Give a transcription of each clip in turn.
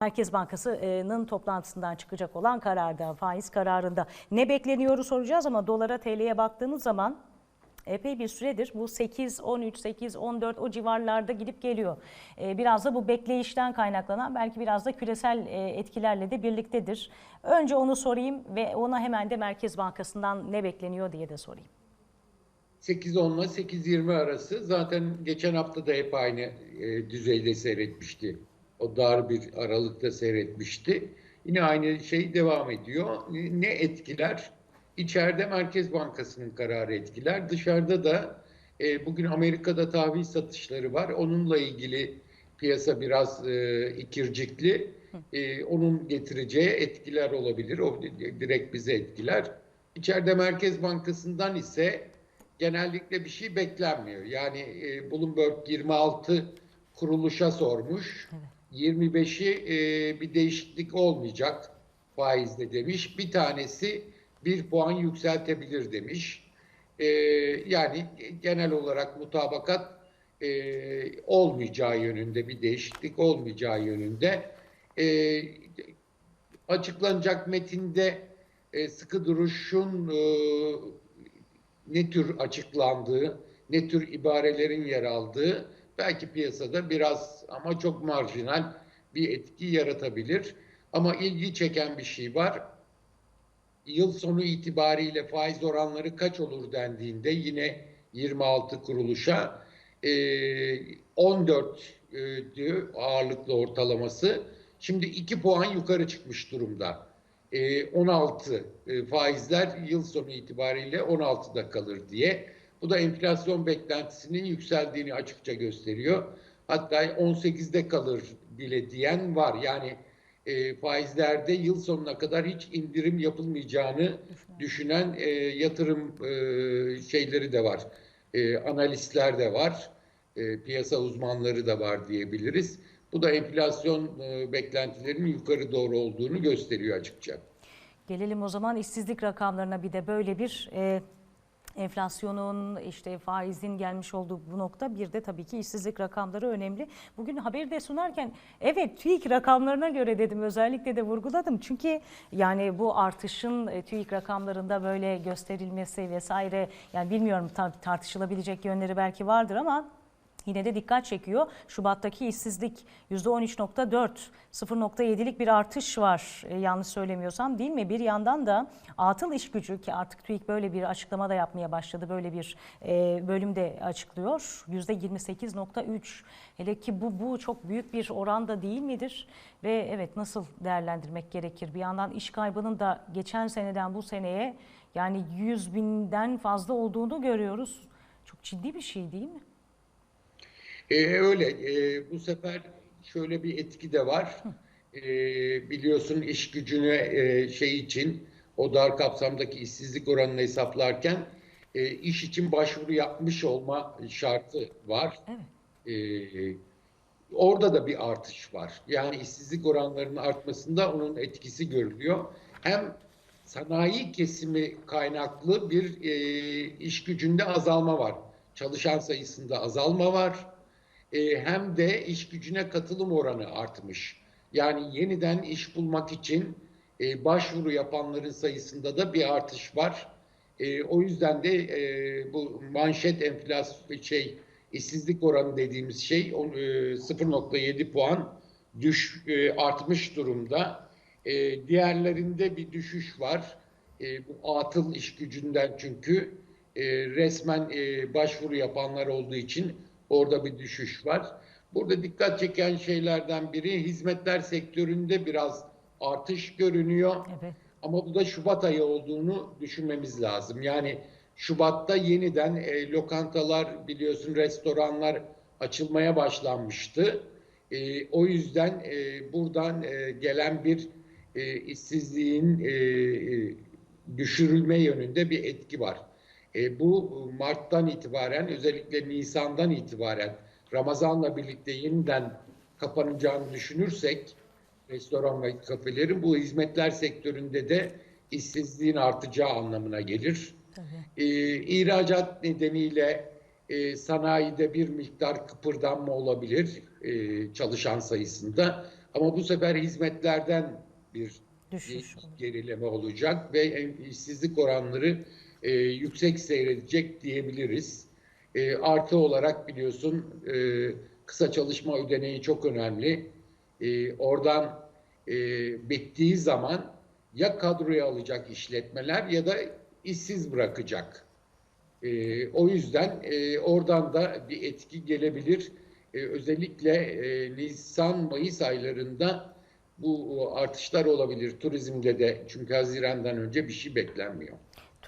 Merkez Bankası'nın toplantısından çıkacak olan kararda, faiz kararında ne bekleniyoru soracağız ama dolara TL'ye baktığımız zaman epey bir süredir bu 8, 13, 8, 14 o civarlarda gidip geliyor. Ee, Biraz da bu bekleyişten kaynaklanan belki biraz da küresel e, etkilerle de birliktedir. Önce onu sorayım ve ona hemen de Merkez Bankası'ndan ne bekleniyor diye de sorayım. 8.10 ile 8.20 arası zaten geçen hafta da hep aynı e, düzeyde seyretmişti. O dar bir aralıkta seyretmişti. Yine aynı şey devam ediyor. Ne etkiler? İçeride Merkez Bankası'nın kararı etkiler. Dışarıda da e, bugün Amerika'da tahvil satışları var. Onunla ilgili piyasa biraz e, ikircikli. E, onun getireceği etkiler olabilir. O direkt bize etkiler. İçeride Merkez Bankası'ndan ise genellikle bir şey beklenmiyor. Yani e, Bloomberg 26 kuruluşa sormuş. 25'i e, bir değişiklik olmayacak faizde demiş. Bir tanesi bir puan yükseltebilir demiş. E, yani genel olarak mutabakat e, olmayacağı yönünde bir değişiklik olmayacağı yönünde. E, açıklanacak metinde e, sıkı duruşun e, ne tür açıklandığı, ne tür ibarelerin yer aldığı belki piyasada biraz ama çok marjinal bir etki yaratabilir. Ama ilgi çeken bir şey var. Yıl sonu itibariyle faiz oranları kaç olur dendiğinde yine 26 kuruluşa e, 14 e, ağırlıklı ortalaması. Şimdi 2 puan yukarı çıkmış durumda. E, 16 e, faizler yıl sonu itibariyle 16'da kalır diye. Bu da enflasyon beklentisinin yükseldiğini açıkça gösteriyor. Hatta 18'de kalır bile diyen var. Yani e, faizlerde yıl sonuna kadar hiç indirim yapılmayacağını düşünen e, yatırım e, şeyleri de var. E, analistler de var. E, piyasa uzmanları da var diyebiliriz. Bu da enflasyon e, beklentilerinin yukarı doğru olduğunu gösteriyor açıkça. Gelelim o zaman işsizlik rakamlarına bir de böyle bir e, enflasyonun işte faizin gelmiş olduğu bu nokta bir de tabii ki işsizlik rakamları önemli. Bugün haberi de sunarken evet TÜİK rakamlarına göre dedim özellikle de vurguladım. Çünkü yani bu artışın e, TÜİK rakamlarında böyle gösterilmesi vesaire yani bilmiyorum tar- tartışılabilecek yönleri belki vardır ama Yine de dikkat çekiyor. Şubat'taki işsizlik %13.4, 0.7'lik bir artış var e, yanlış söylemiyorsam değil mi? Bir yandan da atıl iş gücü ki artık TÜİK böyle bir açıklama da yapmaya başladı. Böyle bir e, bölümde açıklıyor. %28.3 hele ki bu, bu çok büyük bir oranda değil midir? Ve evet nasıl değerlendirmek gerekir? Bir yandan iş kaybının da geçen seneden bu seneye yani 100 binden fazla olduğunu görüyoruz. Çok ciddi bir şey değil mi? E, öyle. E, bu sefer şöyle bir etki de var. E, biliyorsun iş gücünü e, şey için o dar kapsamdaki işsizlik oranını hesaplarken e, iş için başvuru yapmış olma şartı var. Evet. E, orada da bir artış var. Yani işsizlik oranlarının artmasında onun etkisi görülüyor. Hem sanayi kesimi kaynaklı bir e, iş gücünde azalma var. Çalışan sayısında azalma var e, hem de iş gücüne katılım oranı artmış. Yani yeniden iş bulmak için e, başvuru yapanların sayısında da bir artış var. E, o yüzden de bu manşet enflasyon şey işsizlik oranı dediğimiz şey on- e, 0.7 puan düş artmış durumda. Diğerlerinde bir düşüş var. Bu atıl iş gücünden çünkü resmen başvuru yapanlar olduğu için Orada bir düşüş var. Burada dikkat çeken şeylerden biri hizmetler sektöründe biraz artış görünüyor. Evet. Ama bu da Şubat ayı olduğunu düşünmemiz lazım. Yani Şubat'ta yeniden e, lokantalar biliyorsun restoranlar açılmaya başlanmıştı. E, o yüzden e, buradan e, gelen bir e, işsizliğin e, e, düşürülme yönünde bir etki var. E, bu Mart'tan itibaren özellikle Nisan'dan itibaren Ramazan'la birlikte yeniden kapanacağını düşünürsek restoran ve kafelerin bu hizmetler sektöründe de işsizliğin artacağı anlamına gelir. Tabii. E, ihracat nedeniyle e, sanayide bir miktar kıpırdanma olabilir e, çalışan sayısında. Ama bu sefer hizmetlerden bir Düşüş gerileme olacak ve işsizlik oranları e, yüksek seyredecek diyebiliriz. E, artı olarak biliyorsun e, kısa çalışma ödeneği çok önemli. E, oradan e, bittiği zaman ya kadroya alacak işletmeler ya da işsiz bırakacak. E, o yüzden e, oradan da bir etki gelebilir. E, özellikle e, Nisan-Mayıs aylarında bu artışlar olabilir turizmde de çünkü Haziran'dan önce bir şey beklenmiyor.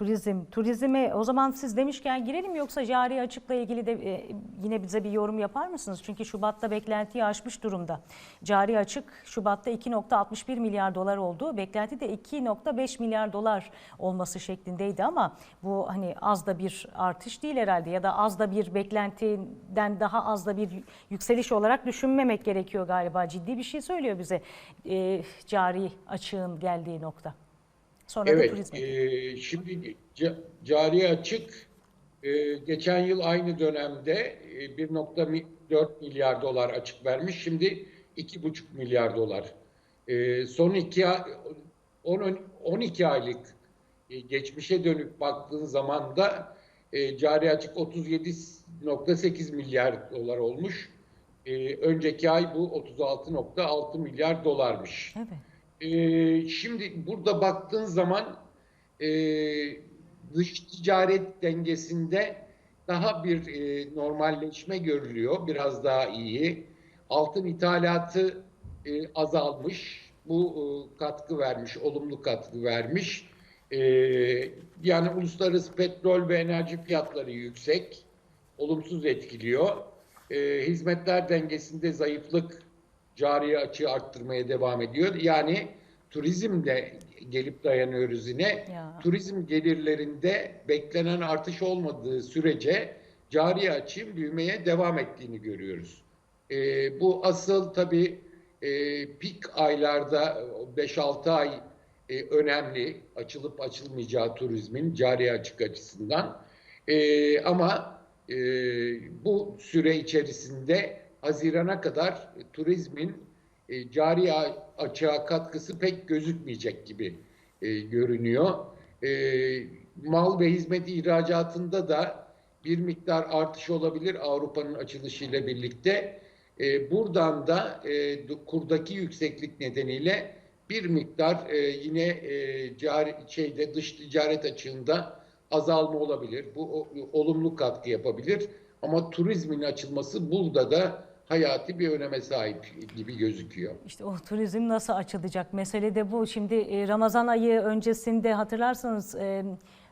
Turizm, turizme o zaman siz demişken girelim yoksa cari açıkla ilgili de e, yine bize bir yorum yapar mısınız? Çünkü Şubat'ta beklentiyi aşmış durumda. Cari açık Şubat'ta 2.61 milyar dolar oldu. Beklenti de 2.5 milyar dolar olması şeklindeydi ama bu hani az da bir artış değil herhalde ya da az da bir beklentiden daha az da bir yükseliş olarak düşünmemek gerekiyor galiba. Ciddi bir şey söylüyor bize e, cari açığın geldiği nokta. Sonra da Evet, turizme. e, şimdi ca- cari açık e, geçen yıl aynı dönemde e, 1.4 milyar dolar açık vermiş. Şimdi 2,5 milyar dolar. E, son iki ay- on- 12 aylık e, geçmişe dönük baktığın zaman da e, cari açık 37.8 milyar dolar olmuş. E, önceki ay bu 36.6 milyar dolarmış. Evet. Ee, şimdi burada baktığın zaman e, dış ticaret dengesinde daha bir e, normalleşme görülüyor. Biraz daha iyi. Altın ithalatı e, azalmış. Bu e, katkı vermiş, olumlu katkı vermiş. E, yani uluslararası petrol ve enerji fiyatları yüksek. Olumsuz etkiliyor. E, hizmetler dengesinde zayıflık cari açığı arttırmaya devam ediyor. Yani turizmde gelip dayanıyoruz yine. Ya. Turizm gelirlerinde beklenen artış olmadığı sürece cari açığın büyümeye devam ettiğini görüyoruz. Ee, bu asıl tabii e, pik aylarda 5-6 ay e, önemli açılıp açılmayacağı turizmin cari açık açısından. Ee, ama e, bu süre içerisinde Haziran'a kadar turizmin e, cari açığa katkısı pek gözükmeyecek gibi e, görünüyor. E, mal ve hizmet ihracatında da bir miktar artış olabilir Avrupa'nın açılışıyla birlikte. E, buradan da e, kurdaki yükseklik nedeniyle bir miktar e, yine e, şeyde dış ticaret açığında azalma olabilir. Bu olumlu katkı yapabilir. Ama turizmin açılması burada da hayati bir öneme sahip gibi gözüküyor. İşte o turizm nasıl açılacak? Mesele de bu. Şimdi e, Ramazan ayı öncesinde hatırlarsanız e,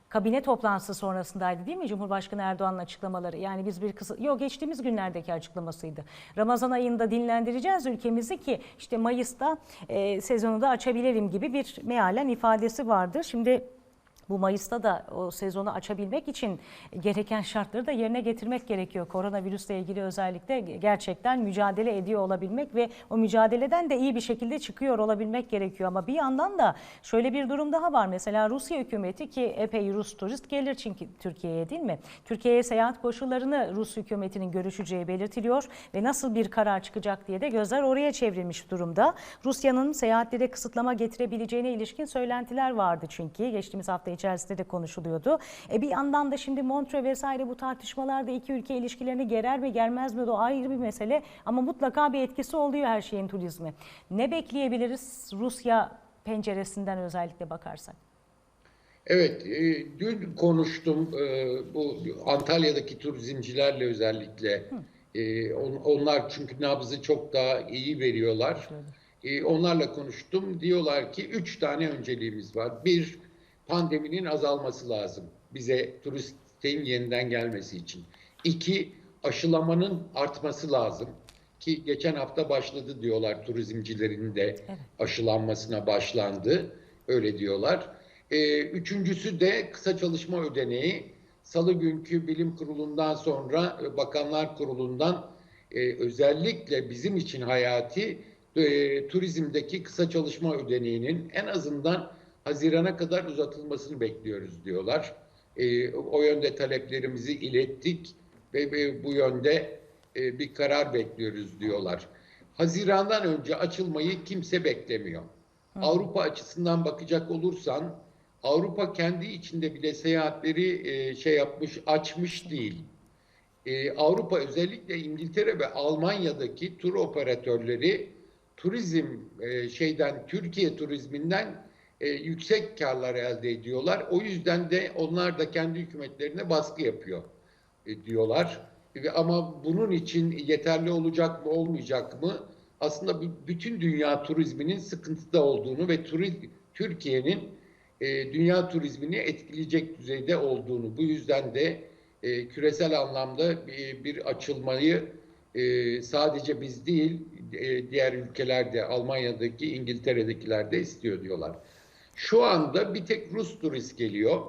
kabine toplantısı sonrasındaydı değil mi Cumhurbaşkanı Erdoğan'ın açıklamaları? Yani biz bir kısa, yok geçtiğimiz günlerdeki açıklamasıydı. Ramazan ayında dinlendireceğiz ülkemizi ki işte Mayıs'ta e, sezonu da açabilirim gibi bir mealen ifadesi vardı. Şimdi bu Mayıs'ta da o sezonu açabilmek için gereken şartları da yerine getirmek gerekiyor. Koronavirüsle ilgili özellikle gerçekten mücadele ediyor olabilmek ve o mücadeleden de iyi bir şekilde çıkıyor olabilmek gerekiyor. Ama bir yandan da şöyle bir durum daha var. Mesela Rusya hükümeti ki epey Rus turist gelir çünkü Türkiye'ye değil mi? Türkiye'ye seyahat koşullarını Rus hükümetinin görüşeceği belirtiliyor ve nasıl bir karar çıkacak diye de gözler oraya çevrilmiş durumda. Rusya'nın seyahatlere kısıtlama getirebileceğine ilişkin söylentiler vardı çünkü geçtiğimiz hafta içerisinde de konuşuluyordu. E bir yandan da şimdi Montre vesaire bu tartışmalarda iki ülke ilişkilerini gerer mi germez mi o ayrı bir mesele ama mutlaka bir etkisi oluyor her şeyin turizmi. Ne bekleyebiliriz Rusya penceresinden özellikle bakarsak? Evet, e, dün konuştum e, bu Antalya'daki turizmcilerle özellikle. E, on- onlar çünkü nabzı çok daha iyi veriyorlar. E, onlarla konuştum. Diyorlar ki üç tane önceliğimiz var. Bir, pandeminin azalması lazım. Bize turistin yeniden gelmesi için. İki, aşılamanın artması lazım. Ki geçen hafta başladı diyorlar turizmcilerin de aşılanmasına başlandı. Öyle diyorlar. Ee, üçüncüsü de kısa çalışma ödeneği. Salı günkü bilim kurulundan sonra e, bakanlar kurulundan e, özellikle bizim için hayati e, turizmdeki kısa çalışma ödeneğinin en azından Haziran'a kadar uzatılmasını bekliyoruz diyorlar. E, o yönde taleplerimizi ilettik ve, ve bu yönde e, bir karar bekliyoruz diyorlar. Haziran'dan önce açılmayı kimse beklemiyor. Avrupa açısından bakacak olursan Avrupa kendi içinde bile seyahatleri e, şey yapmış, açmış değil. E, Avrupa özellikle İngiltere ve Almanya'daki tur operatörleri turizm e, şeyden Türkiye turizminden e, yüksek karlar elde ediyorlar. O yüzden de onlar da kendi hükümetlerine baskı yapıyor e, diyorlar. Ve ama bunun için yeterli olacak mı olmayacak mı? Aslında bütün dünya turizminin sıkıntıda olduğunu ve Türkiye'nin e, dünya turizmini etkileyecek düzeyde olduğunu bu yüzden de e, küresel anlamda bir, bir açılmayı e, sadece biz değil e, diğer ülkelerde Almanya'daki İngiltere'dekiler de istiyor diyorlar. Şu anda bir tek Rus turist geliyor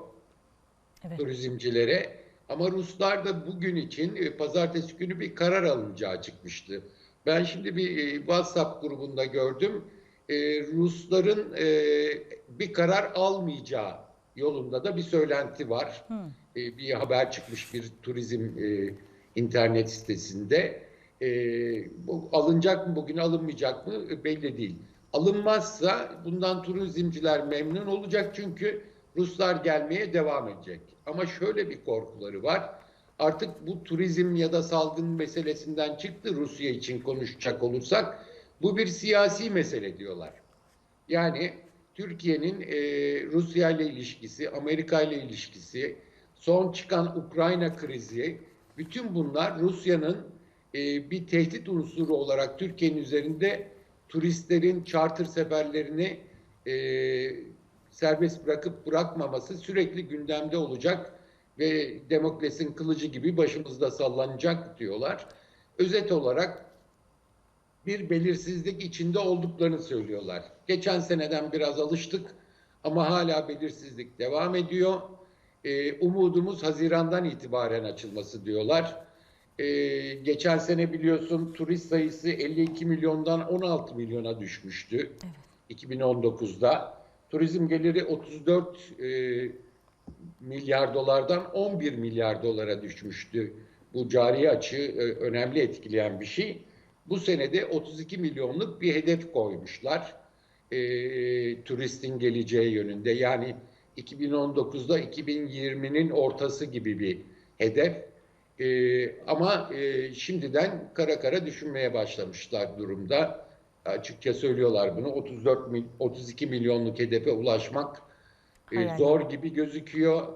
Evet. turizmcilere ama Ruslar da bugün için e, pazartesi günü bir karar alınacağı çıkmıştı. Ben şimdi bir e, WhatsApp grubunda gördüm. E, Rusların bir karar almayacağı yolunda da bir söylenti var. E, bir haber çıkmış bir turizm internet sitesinde. Bu alınacak mı bugün alınmayacak mı belli değil. Alınmazsa bundan turizmciler memnun olacak çünkü Ruslar gelmeye devam edecek. Ama şöyle bir korkuları var. Artık bu turizm ya da salgın meselesinden çıktı Rusya için konuşacak olursak. Bu bir siyasi mesele diyorlar. Yani Türkiye'nin e, Rusya ile ilişkisi, Amerika ile ilişkisi, son çıkan Ukrayna krizi, bütün bunlar Rusya'nın e, bir tehdit unsuru olarak Türkiye'nin üzerinde turistlerin charter seferlerini e, serbest bırakıp bırakmaması sürekli gündemde olacak ve Demokles'in kılıcı gibi başımızda sallanacak diyorlar. Özet olarak bir belirsizlik içinde olduklarını söylüyorlar. Geçen seneden biraz alıştık ama hala belirsizlik devam ediyor. Ee, umudumuz Haziran'dan itibaren açılması diyorlar. Ee, geçen sene biliyorsun turist sayısı 52 milyondan 16 milyona düşmüştü. 2019'da. Turizm geliri 34 e, milyar dolardan 11 milyar dolara düşmüştü. Bu cari açığı e, önemli etkileyen bir şey. Bu senede 32 milyonluk bir hedef koymuşlar. E, turistin geleceği yönünde. Yani 2019'da 2020'nin ortası gibi bir hedef. E, ama e, şimdiden kara kara düşünmeye başlamışlar durumda. Açıkça söylüyorlar bunu. 34 mil, 32 milyonluk hedefe ulaşmak e, zor gibi gözüküyor.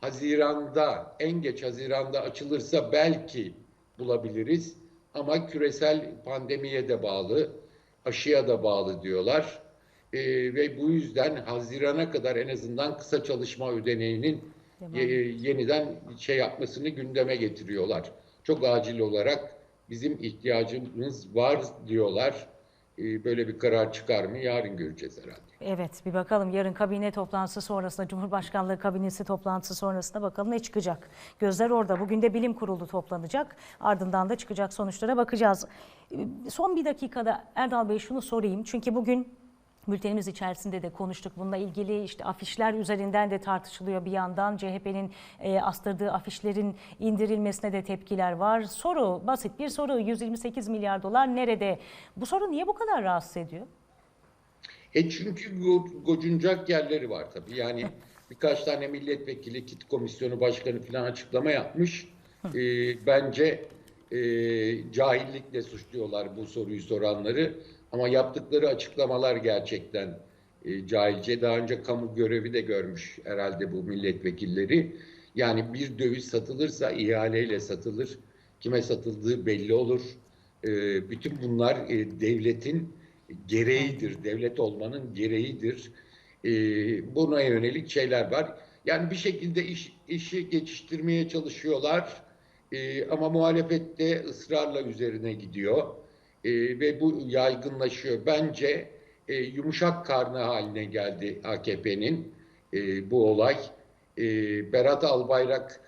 Haziranda, en geç Haziranda açılırsa belki bulabiliriz. Ama küresel pandemiye de bağlı, aşıya da bağlı diyorlar. E, ve bu yüzden Haziran'a kadar en azından kısa çalışma ödeneğinin e, yeniden şey yapmasını gündeme getiriyorlar. Çok acil olarak bizim ihtiyacımız var diyorlar. E, böyle bir karar çıkar mı? Yarın göreceğiz herhalde. Evet bir bakalım yarın kabine toplantısı sonrasında Cumhurbaşkanlığı kabinesi toplantısı sonrasında bakalım ne çıkacak. Gözler orada. Bugün de bilim kurulu toplanacak. Ardından da çıkacak sonuçlara bakacağız. Ee, Son bir dakikada Erdal Bey şunu sorayım. Çünkü bugün Bültenimiz içerisinde de konuştuk. Bununla ilgili işte afişler üzerinden de tartışılıyor bir yandan. CHP'nin e, astırdığı afişlerin indirilmesine de tepkiler var. Soru basit bir soru 128 milyar dolar nerede? Bu soru niye bu kadar rahatsız ediyor? E çünkü go- gocunacak yerleri var tabii. Yani birkaç tane milletvekili kit komisyonu başkanı falan açıklama yapmış. E, bence e, cahillikle suçluyorlar bu soruyu soranları. Ama yaptıkları açıklamalar gerçekten e, cahilce. Daha önce kamu görevi de görmüş herhalde bu milletvekilleri. Yani bir döviz satılırsa ihaleyle satılır. Kime satıldığı belli olur. E, bütün bunlar e, devletin gereğidir. Devlet olmanın gereğidir. E, buna yönelik şeyler var. Yani bir şekilde iş, işi geçiştirmeye çalışıyorlar. E, ama muhalefette ısrarla üzerine gidiyor. E, ve bu yaygınlaşıyor. Bence e, yumuşak karnı haline geldi AKP'nin e, bu olay. E, Berat Albayrak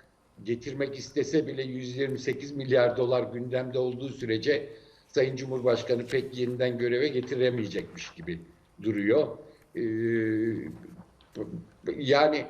getirmek istese bile 128 milyar dolar gündemde olduğu sürece Sayın Cumhurbaşkanı pek yeniden göreve getiremeyecekmiş gibi duruyor. E, yani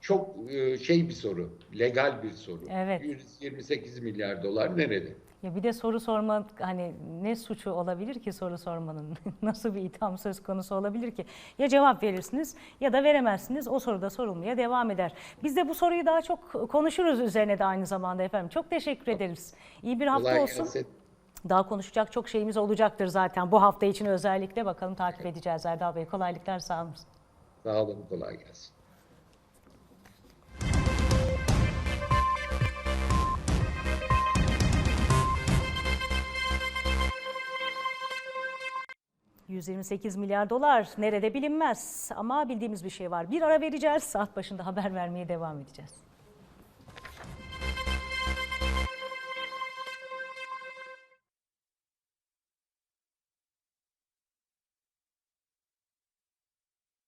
çok e, şey bir soru, legal bir soru. Evet. 128 milyar dolar nerede? Ya bir de soru sorma hani ne suçu olabilir ki soru sormanın? Nasıl bir itham söz konusu olabilir ki? Ya cevap verirsiniz ya da veremezsiniz. O soru da sorulmaya devam eder. Biz de bu soruyu daha çok konuşuruz üzerine de aynı zamanda efendim. Çok teşekkür ederiz. İyi bir hafta Kolay olsun. gelsin. Daha konuşacak çok şeyimiz olacaktır zaten bu hafta için özellikle. Bakalım takip edeceğiz Erdal Bey. Kolaylıklar sağ olun. Sağ olun, kolay gelsin. ...128 milyar dolar nerede bilinmez ama bildiğimiz bir şey var. Bir ara vereceğiz, saat başında haber vermeye devam edeceğiz.